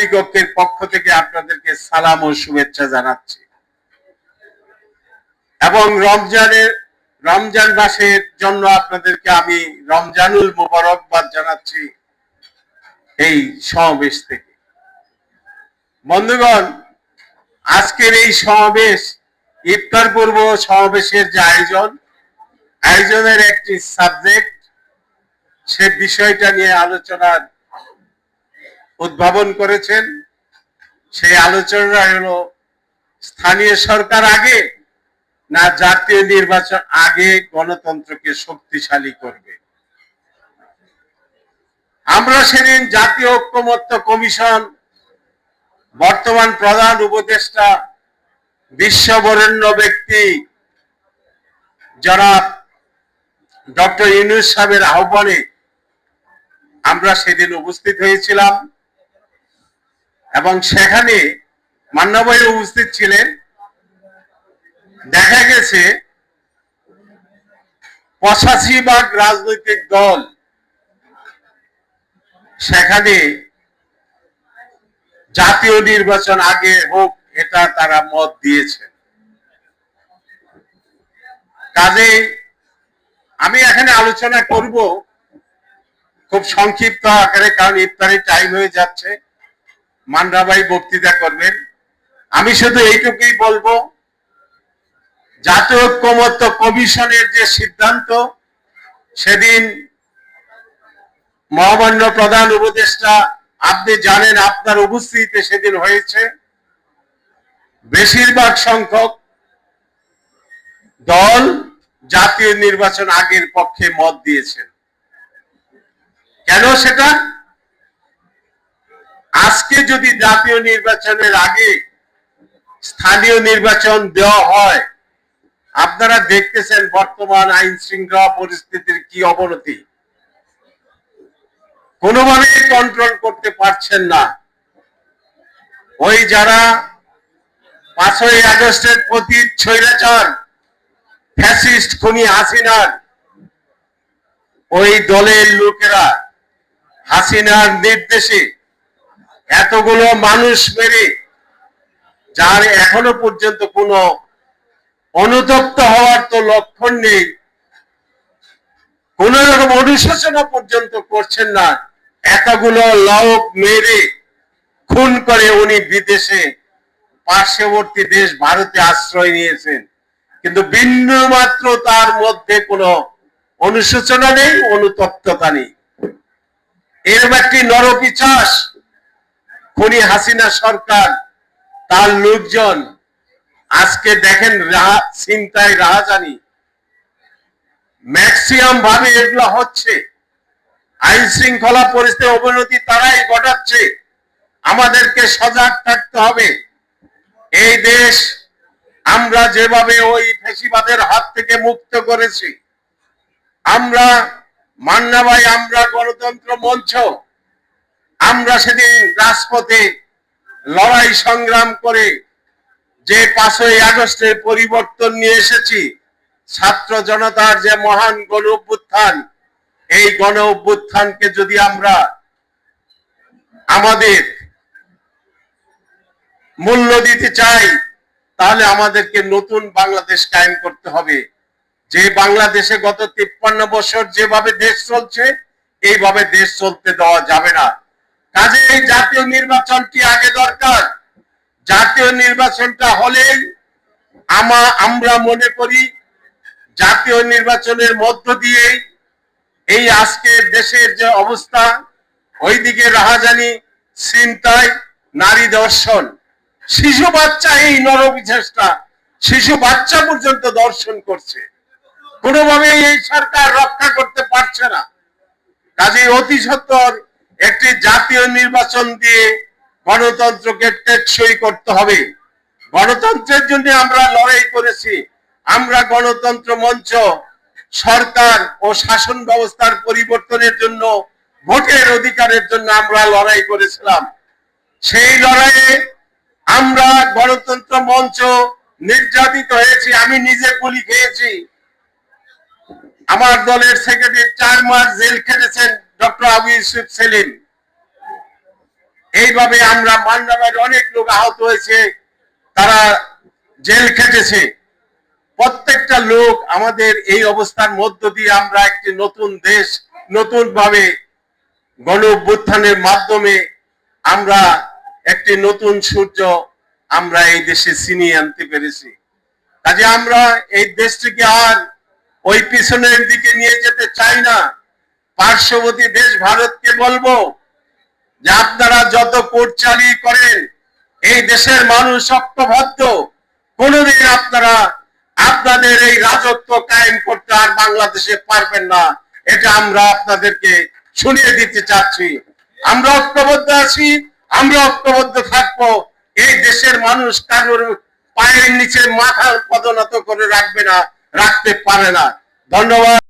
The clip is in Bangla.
ভদ্রদিগকের পক্ষ থেকে আপনাদেরকে সালাম ও শুভেচ্ছা জানাচ্ছি। এবং রমজানের, রমজান মাসের জন্য আপনাদেরকে আমি রমজানুল মোবারকবাদ জানাচ্ছি এই সমাবেশ থেকে। বন্ধুগণ, আজকের এই সমাবেশ ইফতার পূর্ব সমাবেশের যে আয়োজন, আয়োজনের একটি সাবজেক্ট, সে বিষয়টা নিয়ে আলোচনার উদ্ভাবন করেছেন। সেই আলোচনা হলো, স্থানীয় সরকার আগে না জাতীয় নির্বাচন আগে গণতন্ত্রকে শক্তিশালী করবে? আমরা সেদিন জাতীয় ঐক্যমত্য কমিশন, বর্তমান প্রধান উপদেষ্টা বিশ্ববরেণ্য ব্যক্তি যারা ডক্টর ইউনুস সাহেবের আহ্বানে আমরা সেদিন উপস্থিত হয়েছিলাম। এবং সেখানে মান্নাবাই উপস্থিত ছিলেন। দেখা গেছে পঁচাশি ভাগ রাজনৈতিক দল সেখানে জাতীয় নির্বাচন আগে হোক, এটা তারা মত দিয়েছে। কাজে আমি এখানে আলোচনা করব খুব সংক্ষিপ্ত আকারে, কারণ ইফতারি টাইম হয়ে যাচ্ছে। মান্ডাবাই বক্তৃতা করবেন। আমি শুধু এইটুকুই বলব জাতীয় ঐক্যমত্য কমিশনের যে সিদ্ধান্ত, সেদিন মহামান্য প্রধান উপদেষ্টা, আপনি জানেন আপনার উপস্থিতিতে সেদিন হয়েছে। বেশিরভাগ সংখ্যক দল জাতীয় নির্বাচন আগের পক্ষে মত দিয়েছেন কেন সেটা? আজকে যদি জাতীয় নির্বাচনের আগে স্থানীয় নির্বাচন দেওয়া হয়, আপনারা দেখতেছেন বর্তমান আইন শৃঙ্খলা পরিস্থিতির কি অবনতি। কোনোভাবে কন্ট্রোল করতে পারছেন না। ওই যারা পাঁচই আগস্টের প্রতি ছৈরাচার ফ্যাসিস্ট খুনি হাসিনার, ওই দলের লোকেরা হাসিনার নির্দেশে এতগুলো মানুষ মেরে, যার এখনও পর্যন্ত কোনো অনুতপ্ত হওয়ার তো লক্ষণ নেই, কোন রকম অনুশোচনা পর্যন্ত করছেন না। এতগুলো লোক মেরে, খুন করে উনি বিদেশে, পার্শ্ববর্তী দেশ ভারতে আশ্রয় নিয়েছেন। কিন্তু বিন্দু মাত্র তার মধ্যে কোনো অনুশোচনা নেই, অনুতপ্ততা নেই। এরকম একটি নরপিচাস খুনি হাসিনা সরকার, তার লোকজন। আজকে দেখেন চিন্তায় রাহাজানি। ম্যাক্সিমাম ভাবে এগুলো হচ্ছে। আইন শৃঙ্খলা পরিস্থিতির অবনতি তারাই ঘটাচ্ছে। আমাদেরকে সজাগ থাকতে হবে। এই দেশ আমরা যেভাবে ওই ফেসিবাদের হাত থেকে মুক্ত করেছি, আমরা মান্না ভাই, আমরা গণতন্ত্র মঞ্চ আমরা সেদিন রাজপথে লড়াই সংগ্রাম করে যে পাঁচই আগস্টের পরিবর্তন নিয়ে এসেছি, ছাত্র জনতার যে মহান গণ অভ্যুত্থান, এই গণ অভ্যুত্থানকে যদি আমরা আমাদের মূল্য দিতে চাই, তাহলে আমাদেরকে নতুন বাংলাদেশ কায়েম করতে হবে। যে বাংলাদেশে গত তিপ্পান্ন বছর যেভাবে দেশ চলছে, এইভাবে দেশ চলতে দেওয়া যাবে না। কাজে এই জাতীয় নির্বাচনটি আগে দরকার। জাতীয় নির্বাচনটা হলেই আমা, আমরা মনে করি জাতীয় নির্বাচনের মধ্য দিয়ে এই আজকে দেশের যে অবস্থা, ওইদিকে রাহাজানি চিন্তায় নারী দর্শন, শিশু বাচ্চা এই নরবিশেষটা শিশু বাচ্চা পর্যন্ত দর্শন করছে। কোনোভাবে এই সরকার রক্ষা করতে পারছে না। কাজে অতি সত্তর একটি জাতীয় নির্বাচন দিয়ে গণতন্ত্রকে টেকসই করতে হবে। গণতন্ত্রের জন্য আমরা লড়াই করেছি। আমরা গণতন্ত্র মঞ্চ, সরকার ও শাসন ব্যবস্থার পরিবর্তনের জন্য, ভোটের অধিকারের জন্য আমরা লড়াই করেছিলাম। সেই লড়াইয়ে আমরা গণতন্ত্র মঞ্চ নির্যাতিত হয়েছি, আমি নিজে গুলি খেয়েছি। আমার দলের সেক্রেটারি চার মাস জেল খেটেছেন। ডক্টর আবু ইউসুফ সেলিম। এইভাবে আমরা মান্নাবাড়ির অনেক লোক আহত হয়েছে, তারা জেল খেটেছে। প্রত্যেকটা লোক আমাদের এই অবস্থার মধ্য দিয়ে আমরা একটি নতুন দেশ নতুন ভাবে গণ মাধ্যমে আমরা একটি নতুন সূর্য আমরা এই দেশে ছিনিয়ে আনতে পেরেছি। কাজে আমরা এই দেশটিকে আর ওই পিছনের দিকে নিয়ে যেতে চাই না। পার্শ্ববর্তী দেশ ভারতকে বলব যে আপনারা যত কোর্ট চালিয়ে করেন, এই দেশের মানুষ শক্তভদ্র কোনোদিন আপনারা আপনাদের এই রাজত্ব কায়েম করতে আর বাংলাদেশে পারবেন না। এটা আমরা আপনাদেরকে শুনিয়ে দিতে চাচ্ছি। আমরা ঐক্যবদ্ধ আছি, আমরা ঐক্যবদ্ধ থাকব। এই দেশের মানুষ কারোর পায়ের নিচে মাথার পদনত করে রাখবে না, রাখতে পারে না। ধন্যবাদ।